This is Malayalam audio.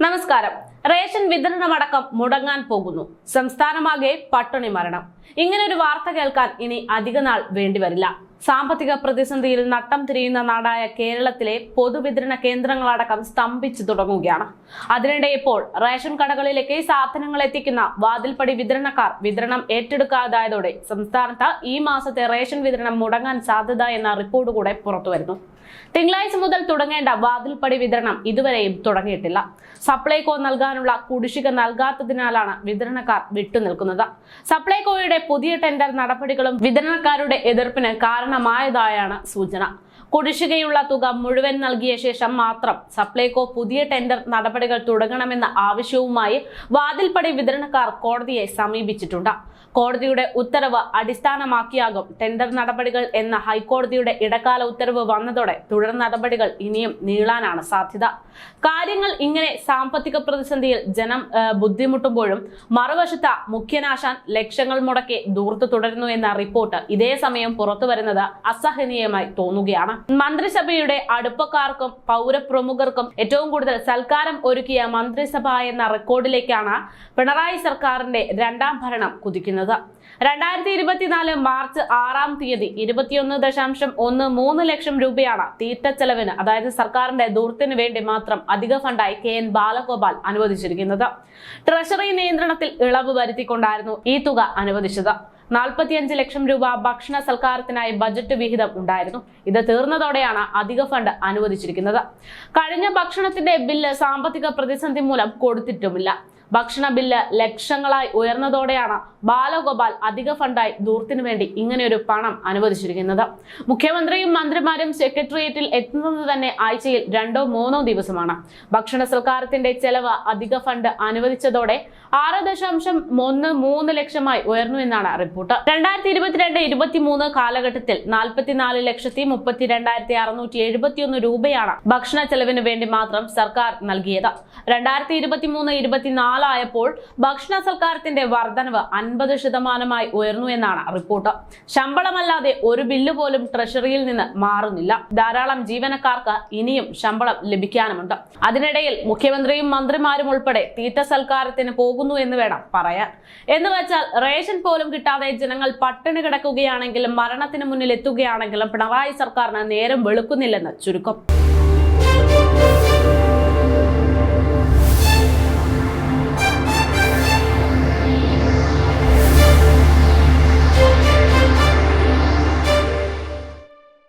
നമസ്കാരം. റേഷൻ വിതരണമടക്കം മുടങ്ങാൻ പോകുന്നു. സംസ്ഥാനമാകെ പട്ടിണി മരണം. ഇങ്ങനെ ഒരു വാർത്ത കേൾക്കാൻ ഇനി അധികനാൾ വേണ്ടിവരില്ല. സാമ്പത്തിക പ്രതിസന്ധിയിൽ നട്ടം തിരിയുന്ന നാടായ കേരളത്തിലെ പൊതുവിതരണ കേന്ദ്രങ്ങളടക്കം സ്തംഭിച്ചു തുടങ്ങുകയാണ്. അതിനിടെ ഇപ്പോൾ റേഷൻ കടകളിലേക്ക് സാധനങ്ങൾ എത്തിക്കുന്ന വാതിൽപ്പടി വിതരണക്കാർ വിതരണം ഏറ്റെടുക്കാതായതോടെ സംസ്ഥാനത്ത് ഈ മാസത്തെ റേഷൻ വിതരണം മുടങ്ങാൻ സാധ്യത എന്ന റിപ്പോർട്ട് കൂടെ പുറത്തുവരുന്നു. തിങ്കളാഴ്ച മുതൽ തുടങ്ങേണ്ട വാതിൽപ്പടി വിതരണം ഇതുവരെയും തുടങ്ങിയിട്ടില്ല. സപ്ലൈകോ നൽകാനുള്ള കുടിശ്ശിക നൽകാത്തതിനാലാണ് വിതരണക്കാർ വിട്ടുനിൽക്കുന്നത്. സപ്ലൈകോയുടെ പുതിയ ടെൻഡർ നടപടികളും വിതരണക്കാരുടെ എതിർപ്പിന് കാരണമായതായാണ് സൂചന കുടിശ്ശികയുള്ള തുക മുഴുവൻ നൽകിയ ശേഷം മാത്രം സപ്ലൈകോ പുതിയ ടെൻഡർ നടപടികൾ തുടങ്ങണമെന്ന ആവശ്യവുമായി വാതിൽപ്പടി വിതരണക്കാർ കോടതിയെ സമീപിച്ചിട്ടുണ്ട്. കോടതിയുടെ ഉത്തരവ് അടിസ്ഥാനമാക്കിയാകും ടെൻഡർ നടപടികൾ എന്ന ഹൈക്കോടതിയുടെ ഇടക്കാല ഉത്തരവ് വന്നതോടെ തുടർ നടപടികൾ ഇനിയും നീളാനാണ് സാധ്യത. കാര്യങ്ങൾ ഇങ്ങനെ സാമ്പത്തിക പ്രതിസന്ധിയിൽ ജനം ബുദ്ധിമുട്ടുമ്പോഴും മറുവശത്ത് മുഖ്യനാശാൻ ലക്ഷങ്ങൾ മുടക്കി ദൂർത്ത് തുടരുന്നു എന്ന റിപ്പോർട്ട് ഇതേ സമയം പുറത്തു അസഹനീയമായി തോന്നുകയാണ്. മന്ത്രിസഭയുടെ അടുപ്പക്കാർക്കും പൗരപ്രമുഖർക്കും ഏറ്റവും കൂടുതൽ സൽക്കാരം ഒരുക്കിയ മന്ത്രിസഭ എന്ന റെക്കോർഡിലേക്കാണ് പിണറായി സർക്കാരിന്റെ രണ്ടാം ഭരണം കുതിക്കുന്നത്. രണ്ടായിരത്തി ഇരുപത്തിനാല് മാർച്ച് ആറാം തീയതി ഇരുപത്തിയൊന്ന് ദശാംശം ഒന്ന് മൂന്ന് ലക്ഷം രൂപയാണ് തീറ്റച്ചെലവിന് അതായത് സർക്കാരിന്റെ ദൂർത്തിന് വേണ്ടി മാത്രം അധിക ഫണ്ടായി കെ എൻ ബാലഗോപാൽ അനുവദിച്ചിരിക്കുന്നത്. ട്രഷറി നിയന്ത്രണത്തിൽ ഇളവ് വരുത്തിക്കൊണ്ടായിരുന്നു ഈ തുക അനുവദിച്ചത്. നാൽപ്പത്തിയഞ്ച് ലക്ഷം രൂപ ഭക്ഷണ സൽക്കാരത്തിനായി ബജറ്റ് വിഹിതം ഉണ്ടായിരുന്നു. ഇത് തീർന്നതോടെയാണ് അധിക ഫണ്ട് അനുവദിച്ചിരിക്കുന്നത്. കഴിഞ്ഞ ഭക്ഷണത്തിന്റെ ബില്ല് സാമ്പത്തിക പ്രതിസന്ധി മൂലം കൊടുത്തിട്ടുമില്ല. ഭക്ഷണ ബില്ല് ലക്ഷങ്ങളായി ഉയർന്നതോടെയാണ് ബാലഗോപാൽ അധിക ഫണ്ടായി ദൂർത്തിനു വേണ്ടി ഇങ്ങനെയൊരു പണം അനുവദിച്ചിരിക്കുന്നത്. മുഖ്യമന്ത്രിയും മന്ത്രിമാരും സെക്രട്ടേറിയറ്റിൽ എത്തുന്നത് തന്നെ ആഴ്ചയിൽ രണ്ടോ മൂന്നോ ദിവസമാണ്. ഭക്ഷണ സൽക്കാരത്തിന്റെ ചെലവ് അധിക ഫണ്ട് അനുവദിച്ചതോടെ ആറ് ദശാംശം ഒന്ന് മൂന്ന് ലക്ഷമായി ഉയർന്നു എന്നാണ് റിപ്പോർട്ട്. രണ്ടായിരത്തി ഇരുപത്തിരണ്ട് ഇരുപത്തിമൂന്ന് കാലഘട്ടത്തിൽ നാൽപ്പത്തിനാല് ലക്ഷത്തി മുപ്പത്തി രണ്ടായിരത്തി അറുന്നൂറ്റി എഴുപത്തിയൊന്ന് രൂപയാണ് ഭക്ഷണ ചെലവിന് വേണ്ടി മാത്രം സർക്കാർ നൽകിയത്. രണ്ടായിരത്തി ഇരുപത്തിമൂന്ന് ഇരുപത്തിനാലായപ്പോൾ ഭക്ഷണ സൽക്കാരത്തിന്റെ വർധനവ് അൻപത് ശതമാനമായി ഉയർന്നു എന്നാണ് റിപ്പോർട്ട്. ശമ്പളമല്ലാതെ ഒരു ബില്ല് പോലും ട്രഷറിയിൽ നിന്ന് മാറുന്നില്ല. ധാരാളം ജീവനക്കാർക്ക് ഇനിയും ശമ്പളം ലഭിക്കാനുമുണ്ട്. അതിനിടയിൽ മുഖ്യമന്ത്രിയും മന്ത്രിമാരും ഉൾപ്പെടെ തീറ്റ സൽക്കാരത്തിന് പോകുന്നു എന്ന് വേണം പറയാൻ. എന്ന് വെച്ചാൽ റേഷൻ പോലും കിട്ടാതെ ജനങ്ങൾ പട്ടിണി കിടക്കുകയാണെങ്കിലും മരണത്തിന് മുന്നിൽ എത്തുകയാണെങ്കിലും പിണറായി സർക്കാരിന് നേരം വെളുക്കുന്നില്ലെന്ന് ചുരുക്കം.